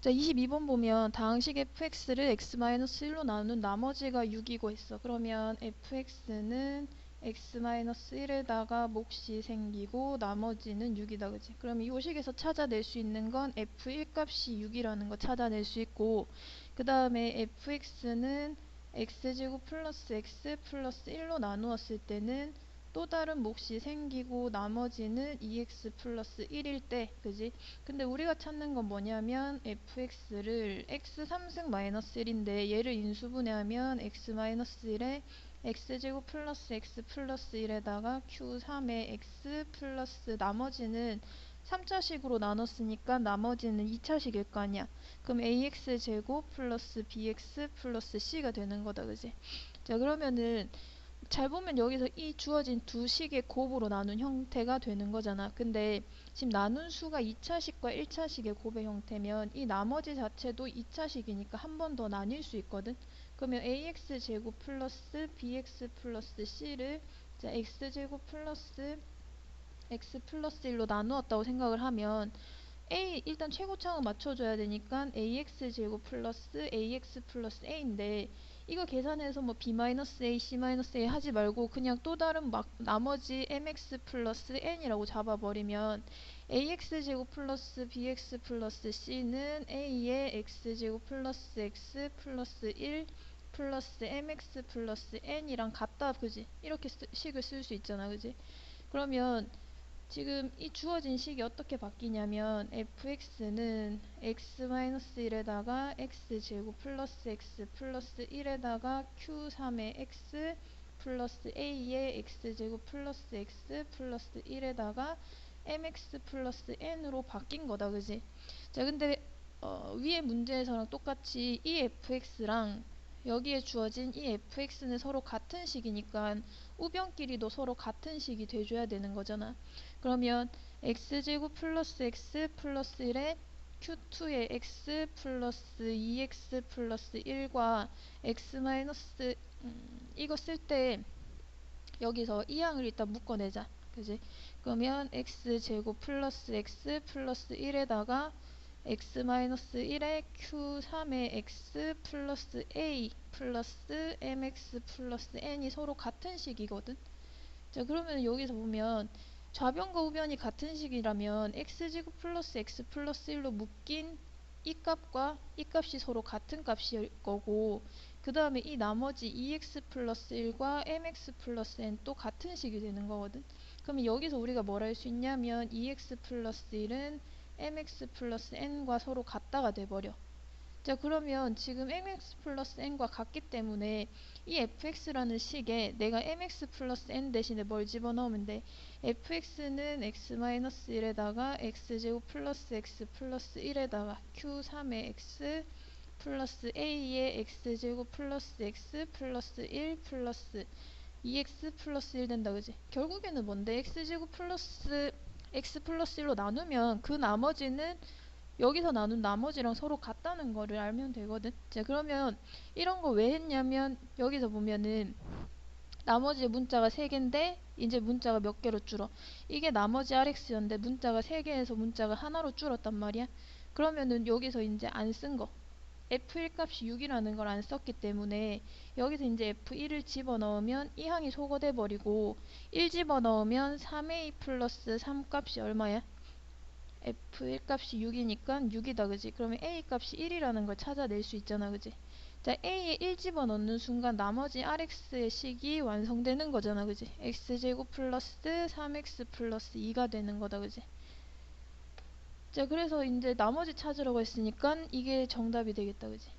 자, 22번 보면 당식 fx를 x-1로 나눈 나머지가 6이고 했어. 그러면 fx는 x-1에다가 몫이 생기고 나머지는 6이다. 그지? 그럼 이 식에서 찾아낼 수 있는 건 f1 값이 6이라는 거 찾아낼 수 있고 그 다음에 fx는 x제곱 플러스 x 플러스 1로 나누었을 때는 또 다른 몫이 생기고 나머지는 2x 플러스 1일 때 그지? 근데 우리가 찾는 건 뭐냐면 fx를 x 3승 마이너스 1인데 얘를 인수분해하면 x 마이너스 1에 x제곱 플러스 x 플러스 1에다가 q3의 x 플러스 나머지는 3차식으로 나눴으니까 나머지는 2차식일 거 아니야. 그럼 ax제곱 플러스 bx 플러스 c가 되는 거다. 그지? 자 그러면은 잘 보면 여기서 이 주어진 두 식의 곱으로 나눈 형태가 되는 거잖아. 근데 지금 나눈 수가 2차식과 1차식의 곱의 형태면 이 나머지 자체도 2차식이니까 한 번 더 나뉠 수 있거든. 그러면 ax 제곱 플러스 bx 플러스 c를 자 x 제곱 플러스 x 플러스 1로 나누었다고 생각을 하면 a 일단 최고차항을 맞춰줘야 되니까 ax 제곱 플러스 ax 플러스 a인데 이거 계산해서 뭐 b-a, c-a 하지 말고 그냥 또 다른 막 나머지 mx 플러스 n이라고 잡아버리면 ax제곱 플러스 bx 플러스 c는 a의 x제곱 플러스 x 플러스 1 플러스 mx 플러스 n이랑 같다 그지? 이렇게 쓰, 식을 쓸 수 있잖아 그지? 그러면 지금 이 주어진 식이 어떻게 바뀌냐면 fx는 x-1에다가 x제곱 플러스 x 플러스 1에다가 q3의 x 플러스 a의 x제곱 플러스 x 플러스 1에다가 mx 플러스 n으로 바뀐 거다 그지? 자 근데 어, 위에 문제에서랑 똑같이 이 fx랑 여기에 주어진 이 fx는 서로 같은 식이니까 우변끼리도 서로 같은 식이 돼줘야 되는 거잖아. 그러면 x제곱 플러스 x 플러스 1에 q2의 x 플러스 2x 플러스 1과 x 마이너스 음, 이거 쓸 때 여기서 이 항을 일단 묶어내자. 그지? 그러면 x제곱 플러스 x 플러스 1에다가 x-1에 q3의 x 플러스 a 플러스 mx 플러스 n이 서로 같은 식이거든. 자 그러면 여기서 보면 좌변과 우변이 같은 식이라면 x제곱 플러스 x 플러스 1로 묶인 이 값과 이 값이 서로 같은 값일 거고 그 다음에 이 나머지 2x 플러스 1과 mx 플러스 n 또 같은 식이 되는 거거든. 그러면 여기서 우리가 뭘 할 수 있냐면 2x 플러스 1은 mx 플러스 n과 서로 같다가 돼버려. 자 그러면 지금 mx 플러스 n과 같기 때문에 이 fx라는 식에 내가 mx 플러스 n 대신에 뭘 집어넣으면 돼? fx는 x-1에다가 x제곱 플러스 x 플러스 1에다가 q3의 x 플러스 a의 x제곱 플러스 x 플러스 1 플러스 2x 플러스 1 된다 그지? 결국에는 뭔데? x제곱 플러스 x 플러스 1로 나누면 그 나머지는 여기서 나눈 나머지랑 서로 같다는 거를 알면 되거든. 자, 그러면 이런 거 왜 했냐면 여기서 보면은 나머지 문자가 3개인데 이제 문자가 몇 개로 줄어. 이게 나머지 RX였는데 문자가 3개에서 문자가 하나로 줄었단 말이야. 그러면은 여기서 이제 안 쓴 거. F1 값이 6이라는 걸 안 썼기 때문에 여기서 이제 F1을 집어넣으면 이 항이 소거돼 버리고 1 집어넣으면 3A 플러스 3 값이 얼마야? F1 값이 6이니까 6이다 그지? 그러면 A 값이 1이라는 걸 찾아낼 수 있잖아 그지? 자 A에 1 집어넣는 순간 나머지 RX의 식이 완성되는 거잖아 그지? X제곱 플러스 3X 플러스 2가 되는 거다 그지? 자 그래서 이제 나머지 찾으라고 했으니까 이게 정답이 되겠다 그지